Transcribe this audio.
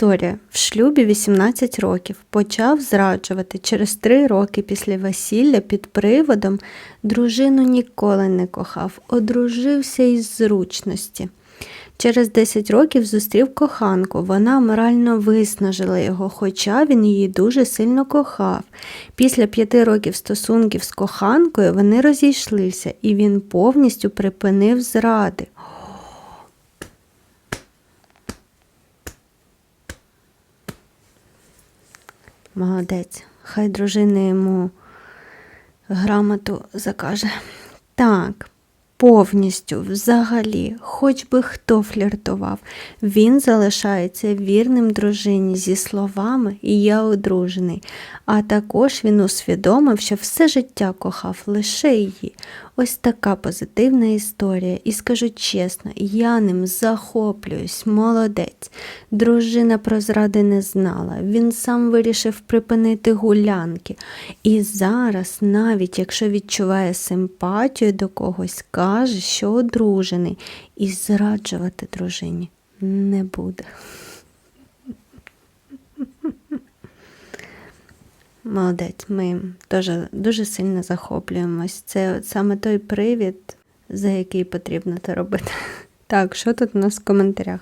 історія. В шлюбі 18 років почав зраджувати через 3 роки після весілля під приводом дружину ніколи не кохав, одружився із зручності. Через 10 років зустрів коханку. Вона морально виснажила його, хоча він її дуже сильно кохав. Після п'яти років стосунків з коханкою вони розійшлися, і він повністю припинив зради. Молодець. Хай дружина йому грамоту закаже. Так, повністю, взагалі, хоч би хто фліртував, він залишається вірним дружині зі словами і я одружений. А також він усвідомив, що все життя кохав лише її. Ось така позитивна історія. І скажу чесно, я ним захоплююсь, молодець. Дружина про зради не знала. Він сам вирішив припинити гулянки. І зараз, навіть якщо відчуває симпатію до когось, каже, що одружений, і зраджувати дружині не буде. Молодець, ми теж дуже сильно захоплюємось. Це от саме той привід, за який потрібно це робити. Так, що тут у нас в коментарях?